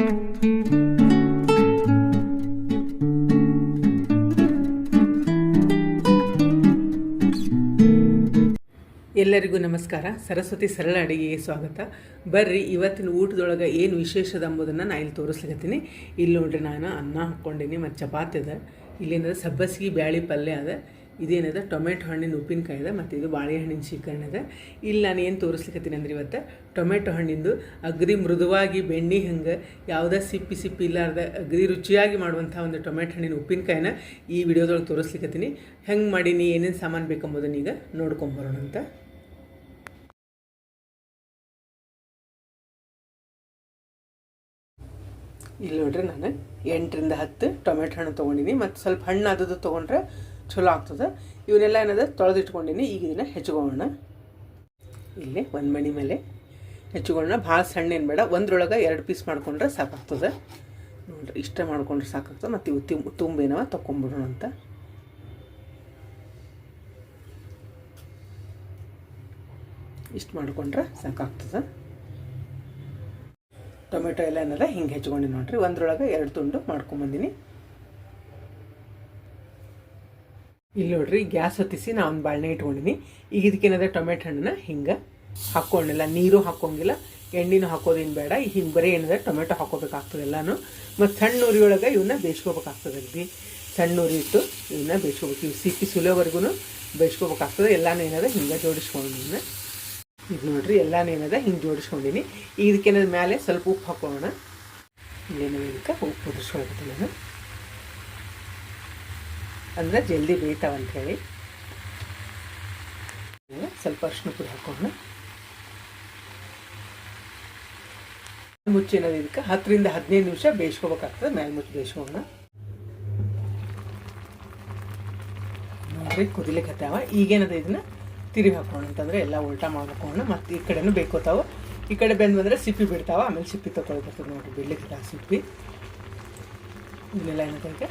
ಎಲ್ಲರಿಗೂ ನಮಸ್ಕಾರ. ಸರಸ್ವತಿ ಸರಳ ಅಡುಗೆಗೆ ಸ್ವಾಗತ. ಬರ್ರಿ, ಇವತ್ತಿನ ಊಟದೊಳಗೆ ಏನು ವಿಶೇಷದ ಎಂಬುದನ್ನು ನಾನು ಇಲ್ಲಿ ತೋರಿಸ್ಲಿಕತ್ತೀನಿ. ಇಲ್ಲಿ ನೋಡ್ರಿ, ನಾನು ಅನ್ನ ಹಾಕ್ಕೊಂಡೀನಿ ಮತ್ತು ಚಪಾತಿ ಅದ. ಇಲ್ಲಿಂದ ಸಬ್ಬಸಿಗೆ, ಬ್ಯಾಳಿ ಪಲ್ಯ ಅದ. ಇದೇನದ? ಟೊಮೆಟೊ ಹಣ್ಣಿನ ಉಪ್ಪಿನಕಾಯಿ ಇದೆ ಮತ್ತು ಇದು ಬಾಳೆಹಣ್ಣಿನ ಶೀಕರಣೆ ಇದೆ. ಇಲ್ಲಿ ನಾನು ಏನು ತೋರಿಸ್ಲಿಕ್ಕತ್ತೀನಿ ಅಂದ್ರೆ ಇವತ್ತು ಟೊಮೆಟೊ ಹಣ್ಣಿಂದು ಅಗ್ರಿ ಮೃದುವಾಗಿ ಬೆಣ್ಣೆ ಹಂಗೆ ಯಾವುದೇ ಸಿಪ್ಪಿ ಸಿಪ್ಪಿ ಇಲ್ಲಾರ್ದ ಅಗ್ರಿ ರುಚಿಯಾಗಿ ಮಾಡುವಂಥ ಒಂದು ಟೊಮೆಟೊ ಹಣ್ಣಿನ ಉಪ್ಪಿನಕಾಯಿನ ಈ ವಿಡಿಯೋದೊಳಗೆ ತೋರಿಸ್ಲಿಕ್ಕತ್ತೀನಿ ಹೆಂಗೆ ಮಾಡೀನಿ, ಏನೇನು ಸಾಮಾನು ಬೇಕೆಂಬುದನ್ನ ಈಗ ನೋಡ್ಕೊಂಬರೋಣ ಅಂತ. ಇಲ್ಲಿ ನೋಡ್ರಿ ನಾನು ಎಂಟರಿಂದ ಹತ್ತು ಟೊಮೆಟೊ ಹಣ್ಣು ತೊಗೊಂಡಿನಿ. ಮತ್ತು ಸ್ವಲ್ಪ ಹಣ್ಣು ಅದದು ತೊಗೊಂಡ್ರೆ ಚಲೋ ಆಗ್ತದೆ. ಇವನ್ನೆಲ್ಲ ಏನದ ತೊಳೆದಿಟ್ಕೊಂಡಿನಿ. ಈಗ ಇದನ್ನು ಹೆಚ್ಕೊಳ್ಳೋಣ. ಇಲ್ಲಿ ಒಂದು ಮಣಿ ಮೇಲೆ ಹೆಚ್ಕೊಳ್ಳೋಣ. ಭಾಳ ಸಣ್ಣ ಏನು ಬೇಡ. ಒಂದ್ರೊಳಗೆ ಎರಡು ಪೀಸ್ ಮಾಡ್ಕೊಂಡ್ರೆ ಸಾಕಾಗ್ತದೆ. ನೋಡ್ರಿ, ಇಷ್ಟೇ ಮಾಡ್ಕೊಂಡ್ರೆ ಸಾಕಾಗ್ತದೆ. ಮತ್ತು ಇವು ತುಂಬ ತುಂಬೇನವ ತೊಗೊಂಬಿಡೋಣ ಅಂತ. ಇಷ್ಟು ಮಾಡ್ಕೊಂಡ್ರೆ ಸಾಕಾಗ್ತದೆ. ಟೊಮೆಟೊ ಎಲ್ಲ ಏನದ ಹಿಂಗೆ ಹೆಚ್ಕೊಂಡು ನೋಡ್ರಿ. ಒಂದ್ರೊಳಗೆ ಎರಡು ತುಂಡು ಮಾಡ್ಕೊಂಬಂದಿನಿ. ಇಲ್ಲಿ ನೋಡ್ರಿ, ಗ್ಯಾಸ್ ಹೊತ್ತಿಸಿ ನಾ ಒಂದು ಬಾಳ್ನೆ ಇಟ್ಕೊಂಡಿನಿ. ಈಗ ಇದಕ್ಕೇನದ ಟೊಮೆಟೊ ಹಣ್ಣನ್ನ ಹಿಂಗೆ ಹಾಕ್ಕೊಂಡಿಲ್ಲ ನೀರು ಹಾಕೋಂಗಿಲ್ಲ ಎಣ್ಣೆನೂ ಹಾಕೋದೇನು ಬೇಡ ಈಗ ಹಿಂಗೆ ಬರೀ ಏನದ ಟೊಮೆಟೊ ಹಾಕೋಬೇಕಾಗ್ತದೆ ಎಲ್ಲಾನು. ಮತ್ತು ಸಣ್ಣ ಉರಿಯೊಳಗೆ ಇವನ್ನ ಬೇಯಿಸ್ಕೋಬೇಕಾಗ್ತದೆ ಸಣ್ಣ ಉರಿ ಇಟ್ಟು ಇವನ್ನ ಬೇಯಿಸ್ಕೋಬೇಕು. ಇವು ಸಿಪ್ಪಿ ಸುಲೋವರೆಗೂ ಬೇಯಿಸ್ಕೋಬೇಕಾಗ್ತದೆ, ಎಲ್ಲಾನು ಏನದ ಹಿಂಗೆ ಜೋಡಿಸ್ಕೊಂಡು ಇದು ನೋಡ್ರಿ, ಎಲ್ಲಾನು ಏನದ ಹಿಂಗೆ ಜೋಡಿಸ್ಕೊಂಡಿನಿ. ಈಗ ಇದಕ್ಕೇನದ ಮೇಲೆ ಸ್ವಲ್ಪ ಉಪ್ಪು ಹಾಕೋಣ. ಇಲ್ಲೇನೋ ಇದಕ್ಕೆ ಉಪ್ಪು ನಾನು. ಅಂದರೆ ಜಲ್ದಿ ಬೇಯ್ತಾವ ಅಂಥೇಳಿ. ಸ್ವಲ್ಪ ಅರ್ಶಿನ ಪುಡಿ ಹಾಕೋಣ. ಮುಚ್ಚಿ ಏನದು ಇದಕ್ಕೆ ಹತ್ತರಿಂದ ಹದಿನೈದು ನಿಮಿಷ ಬೇಯಿಸ್ಕೋಬೇಕಾಗ್ತದೆ ಮೇಲೆ ಮುಚ್ಚಿ ಬೇಯಿಸ್ಕೋಣ ನೋಡ್ರಿ ಕುದಿಲಿಕ್ಕತ್ತಾವ ಈಗೇನದ ಇದನ್ನ ತಿರುಗಿ ಹಾಕೋಣ ಅಂತಂದ್ರೆ ಎಲ್ಲ ಉಲ್ಟಾ ಮಾಡ್ಕೋಣ ಮತ್ತು ಈ ಕಡೆನೂ ಬೇಕೋತಾವ. ಈ ಕಡೆ ಬೆಂದು ಬಂದ್ರೆ ಸಿಪ್ಪಿ ಬಿಡ್ತಾವ. ಆಮೇಲೆ ಸಿಪ್ಪಿ ತಗೊಳ್ಬರ್ತದೆ ನೋಡಿರಿ ಬಿಡ್ಲಿಕ್ಕೆ ಸಿಪ್ಪಿ. ಇದನ್ನೆಲ್ಲ ಏನಕ್ಕೆ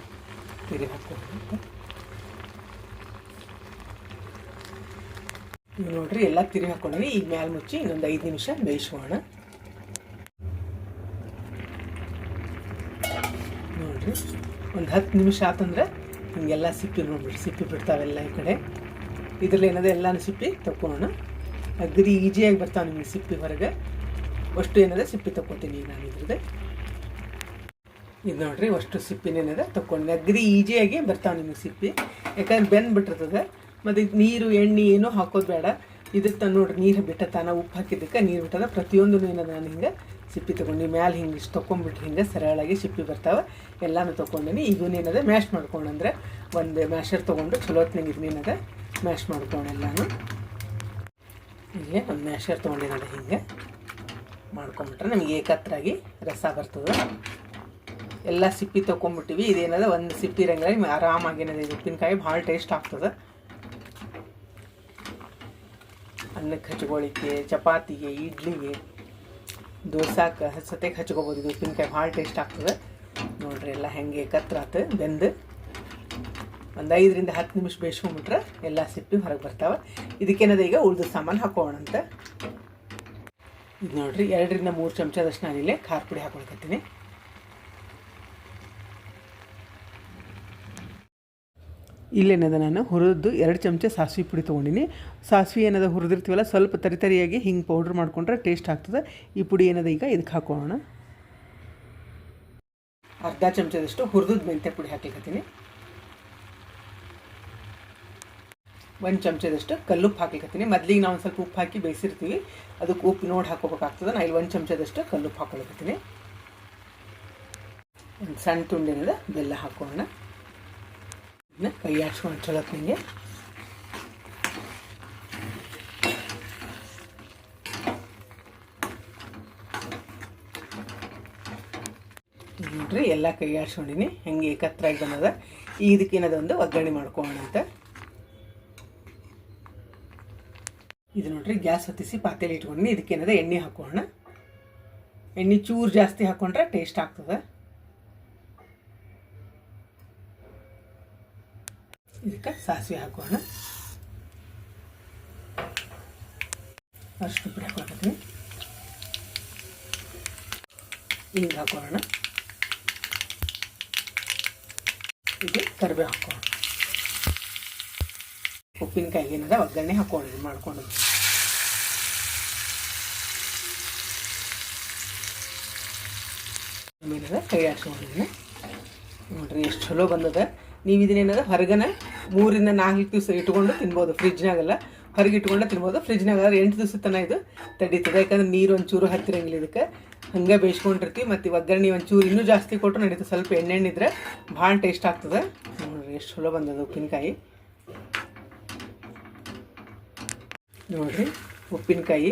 ತಿರುಗಿ ಹಾಕೋಣ ಈಗ ನೋಡ್ರಿ ಎಲ್ಲ ತಿರಿ ಹಾಕೊಂಡ್ವಿ. ಈಗ ಮ್ಯಾಲೆ ಮುಚ್ಚಿ ಇನ್ನೊಂದು ಐದು ನಿಮಿಷ ಬೇಯಿಸೋಣ ನೋಡ್ರಿ, ಒಂದು ಹತ್ತು ನಿಮಿಷ ಆತಂದ್ರೆ ಹಿಂಗೆಲ್ಲ ಸಿಪ್ಪಿ ನೋಡ್ಬಿಡ್ರಿ, ಸಿಪ್ಪಿ ಬಿಡ್ತಾವೆಲ್ಲ ಈ ಕಡೆ. ಇದ್ರಲ್ಲಿ ಏನದ ಎಲ್ಲಾನು ಸಿಪ್ಪಿ ತಕ್ಕೋಣ ಅಗ್ರಿ ಈಜಿಯಾಗಿ ಬರ್ತಾವೆ ನಿಮಗೆ ಸಿಪ್ಪಿ ಹೊರಗೆ. ಅಷ್ಟು ಏನದ ಸಿಪ್ಪಿ ತಕ್ಕೋತೀನಿ ನಾನು ಇದ್ರದ್ದು. ಇದು ನೋಡ್ರಿ, ಅಷ್ಟು ಸಿಪ್ಪಿನೇನಿದೆ ತಕ್ಕೊಂಡೆ ಅಗ್ರಿ ಈಜಿಯಾಗಿ ಬರ್ತಾವೆ ನಿಮಗೆ ಸಿಪ್ಪಿ. ಯಾಕಂದ್ರೆ ಬೆಂದು ಬಿಟ್ಟಿರ್ತದೆ. ಮತ್ತು ಇದು ನೀರು, ಎಣ್ಣೆ ಏನೂ ಹಾಕೋದು ಬೇಡ. ಇದಕ್ಕೆ ನೋಡ್ರಿ, ನೀರು ಬಿಟ್ಟ ತಾನ ಉಪ್ಪು ಹಾಕಿದ್ದಕ್ಕೆ ನೀರು ಬಿಟ್ಟದ. ಪ್ರತಿಯೊಂದು ಏನದ ನಾನು ಹಿಂಗೆ ಸಿಪ್ಪಿ ತೊಗೊಂಡು ಮ್ಯಾಲೆ ಹಿಂಗೆ ಇಷ್ಟು ತೊಗೊಂಡ್ಬಿಟ್ರಿ ಹಿಂಗೆ ಸರಳಾಗಿ ಸಿಪ್ಪಿ ಬರ್ತಾವೆ. ಎಲ್ಲನೂ ತೊಗೊಂಡಿನಿ ಏನದ, ಮ್ಯಾಶ್ ಮಾಡ್ಕೊಂಡಂದ್ರೆ ಒಂದು ಮ್ಯಾಶರ್ ತೊಗೊಂಡು ಚಲೋತ್ನಾಗ ಇದನ್ನೇನದ ಮ್ಯಾಶ್ ಮಾಡ್ಕೊಂಡು ಎಲ್ಲನೂ. ಇಲ್ಲೇ ಒಂದು ಮ್ಯಾಶರ್ ತೊಗೊಂಡಿನದ ಹಿಂಗೆ. ಮಾಡ್ಕೊಂಬಿಟ್ರೆ ನಮಗೆ ಏಕತ್ರಾಗಿ ರಸ ಬರ್ತದೆ. ಎಲ್ಲ ಸಿಪ್ಪಿ ತೊಗೊಂಬಿಟ್ಟಿವಿ ಇದೇನದ? ಒಂದು ಸಿಪ್ಪಿ ಇರಂಗಿಲ್ಲ. ಆರಾಮಾಗಿ ಏನದ? ಉಪ್ಪಿನಕಾಯಿ ಭಾಳ ಟೇಸ್ಟ್ ಆಗ್ತದೆ. ಅನ್ನಕ್ಕೆ ಹಚ್ಕೊಳ್ಳಿಕ್ಕೆ ಚಪಾತಿಗೆ, ಇಡ್ಲಿಗೆ ದೋಸಾಕ ಸತೆಗೆ ಹಚ್ಕೋಬೋದು. ಇದು ಉಪ್ಪಿನಕಾಯಿ ಭಾಳ ಟೇಸ್ಟ್ ಆಗ್ತದೆ. ನೋಡ್ರಿ, ಎಲ್ಲ ಹೆಂಗೆ ಕತ್ರಾತು, ಬೆಂದು. ಒಂದು ಐದರಿಂದ ಹತ್ತು ನಿಮಿಷ ಬೇಯಿಸ್ಕೊಂಬಿಟ್ರೆ ಎಲ್ಲ ಸಿಪ್ಪಿ ಹೊರಗೆ ಬರ್ತಾವೆ. ಇದಕ್ಕೇನದ ಈಗ? ಉಳಿದ ಸಾಮಾನು ಹಾಕೋಣ ಅಂತ. ಇದು ನೋಡ್ರಿ, ಎರಡರಿಂದ ಮೂರು ಚಮಚದಷ್ಟು ನಾನಿಲ್ಲೇ ಖಾರ ಪುಡಿ ಹಾಕೊಳ್ಕತ್ತೀನಿ. ಇಲ್ಲೇನದ ನಾನು? ಹುರಿದು ಎರಡು ಚಮಚ ಸಾಸಿವೆ ಪುಡಿ ತೊಗೊಂಡಿನಿ. ಸಾಸಿವೆ ಏನದ ಹುರಿದಿರ್ತೀವಲ್ಲ, ಸ್ವಲ್ಪ ತರಿತರಿಯಾಗಿ ಹಿಂಗೆ ಪೌಡ್ರ್ ಮಾಡ್ಕೊಂಡ್ರೆ ಟೇಸ್ಟ್ ಆಗ್ತದೆ. ಈ ಪುಡಿ ಏನದ ಈಗ ಇದಕ್ಕೆ ಹಾಕೋಣ. ಅರ್ಧ ಚಮಚದಷ್ಟು ಹುರಿದ ಮೆಂತ್ಯ ಪುಡಿ ಹಾಕ್ಲಿಕತ್ತೀನಿ. ಒಂದು ಚಮಚದಷ್ಟು ಕಲ್ಲುಪ್ಪು ಹಾಕ್ಲಿಕತ್ತೀನಿ. ಮೊದಲಿಗೆ ನಾವು ಒಂದು ಸ್ವಲ್ಪ ಉಪ್ಪು ಹಾಕಿ ಬೇಯಿಸಿರ್ತೀವಿ. ಅದಕ್ಕೆ ಉಪ್ಪು ನೋಡಿ ಹಾಕೋಬೇಕಾಗ್ತದೆ ನಾ ಇಲ್ಲಿ ಒಂದು ಚಮಚದಷ್ಟು ಕಲ್ಲುಪ್ಪು ಹಾಕೊಳಕತ್ತೀನಿ ಒಂದು ಸಣ್ಣ ತುಂಡಿನದ ಬೆಲ್ಲ ಹಾಕೋಣ. ಕೈ ಆಡ್ಸ್ಕೊಂಡು ಚಲೋ ನಿಮಗೆ ನೋಡ್ರಿ, ಎಲ್ಲ ಕೈ ಆಡ್ಸ್ಕೊಂಡಿನಿ ಹೆಂಗೆ ಏಕತ್ರಾಗಿ ಬಂದದ. ಏನದ ಒಂದು ಒಗ್ಗರಣೆ ಮಾಡ್ಕೊಳ್ಳೋಣ ಅಂತ. ಇದು ನೋಡ್ರಿ, ಗ್ಯಾಸ್ ಹೊತ್ತಿಸಿ ಪಾತ್ರೆಲಿ ಇಟ್ಕೊಂಡಿನಿ ಇದಕ್ಕೇನದ ಎಣ್ಣೆ ಹಾಕೋಣ ಎಣ್ಣೆ ಚೂರು ಜಾಸ್ತಿ ಹಾಕೊಂಡ್ರೆ ಟೇಸ್ಟ್ ಆಗ್ತದೆ. ಇದಕ್ಕೆ ಸಾಸಿವೆ ಹಾಕೋಣ. ಅಷ್ಟು ಪುಡಿ ಹಾಕೊಳ್ತೀನಿ ಹಿಂಗೆ ಹಾಕೋಣ ಇದು ಕರಿಬೇವು ಹಾಕೋಣ ಉಪ್ಪಿನಕಾಯಿಗೆ ಏನದ ಒಗ್ಗರಣೆ ಹಾಕೊಂಡು ಮಾಡ್ಕೊಂಡು. ಏನದ ಕೈ ಹಾಕ್ಸ್ಕೊಂಡಿದ್ದೀನಿ ನೋಡ್ರಿ, ಎಷ್ಟು ಚಲೋ ಬಂದದ. ನೀವು ಇದನ್ನೇನದ ಹೊರಗನ ಮೂರಿಂದ ನಾಲ್ಕು ದಿವಸ ಇಟ್ಕೊಂಡು ತಿನ್ಬೋದು. ಫ್ರಿಜ್ನಾಗೆಲ್ಲ ಹೊರಗೆ ಇಟ್ಕೊಂಡು ತಿನ್ಬೋದು. ಫ್ರಿಜ್ನಾಗ ಎಂಟು ದಿವಸ ತನಕ ಇದು ತಡೀತದೆ. ಯಾಕಂದ್ರೆ ನೀರು ಒಂಚೂರು ಹತ್ತಿರಂಗಿಲ್ಲ ಇದಕ್ಕೆ. ಹಂಗೆ ಬೇಯಿಸ್ಕೊಂಡಿರ್ತೀವಿ. ಮತ್ತು ಒಗ್ಗರಣೆ ಒಂಚೂರು ಇನ್ನೂ ಜಾಸ್ತಿ ಕೊಟ್ಟರು ನಡೀತದೆ. ಸ್ವಲ್ಪ ಎಣ್ಣೆ ಎಣ್ಣೆ ಇದ್ರೆ ಭಾಳ ಟೇಸ್ಟ್ ಆಗ್ತದೆ. ನೋಡ್ರಿ ಎಷ್ಟು ಚಲೋ ಬಂದದ ಉಪ್ಪಿನಕಾಯಿ. ನೋಡಿರಿ ಉಪ್ಪಿನಕಾಯಿ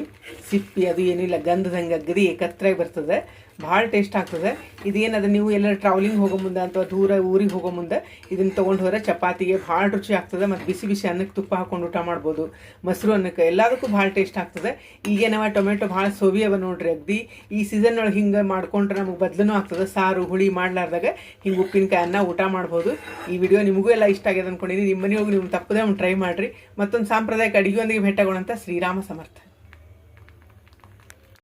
ಸಿಪ್ಪಿ ಅದು ಏನಿಲ್ಲ, ಗಂಧದಂಗೆ ಅಗದಿ ಏಕತ್ರಾಗಿ ಬರ್ತದೆ. ಭಾಳ ಟೇಸ್ಟ್ ಆಗ್ತದೆ. ಇದೇನದ ನೀವು ಎಲ್ಲ ಟ್ರಾವೆಲಿಂಗ್ ಹೋಗೋ ಮುಂದೆ ಅಥವಾ ದೂರ ಊರಿಗೆ ಹೋಗೋ ಮುಂದೆ ಇದನ್ನು ತೊಗೊಂಡು ಹೋದ್ರೆ ಚಪಾತಿಗೆ ಭಾಳ ರುಚಿ ಆಗ್ತದೆ ಮತ್ತು ಬಿಸಿ ಬಿಸಿ ಅನ್ನಕ್ಕೆ ತುಪ್ಪ ಹಾಕೊಂಡು ಊಟ ಮಾಡ್ಬೋದು. ಮೊಸರು ಅನ್ನಕ್ಕೆ ಎಲ್ಲದಕ್ಕೂ ಭಾಳ ಟೇಸ್ಟ್ ಆಗ್ತದೆ. ಈಗೇನವ ಟೊಮೆಟೊ ಭಾಳ ಸೋವಿ ಅವ ನೋಡ್ರಿ ಅಗ್ದಿ. ಈ ಸೀಸನ್ ಒಳಗೆ ಹಿಂಗೆ ಮಾಡ್ಕೊಂಡ್ರೆ ನಮಗೆ ಬದಲೂ ಆಗ್ತದೆ. ಸಾರು, ಹುಳಿ ಮಾಡ್ಲಾರ್ದಾಗ ಹಿಂಗೆ ಉಪ್ಪಿನಕಾಯಿ ಅನ್ನ ಊಟ ಮಾಡ್ಬೋದು. ಈ ವಿಡಿಯೋ ನಿಮಗೂ ಎಲ್ಲ ಇಷ್ಟ ಆಗ್ಯದ ಅಂದ್ಕೊಂಡಿದ್ದೀನಿ ನಿಮ್ಮ ಮನೆಗೆ ನೀವು ತಪ್ಪದೆ ಒಂದು ಟ್ರೈ ಮಾಡಿರಿ. ಮತ್ತೊಂದು ಸಾಂಪ್ರದಾಯಿಕ ಅಡುಗೆಯೊಂದಿಗೆ ಭೇಟಗೊಳ್ಳಂತ ಶ್ರೀರಾಮ ಸಮರ್ಥ.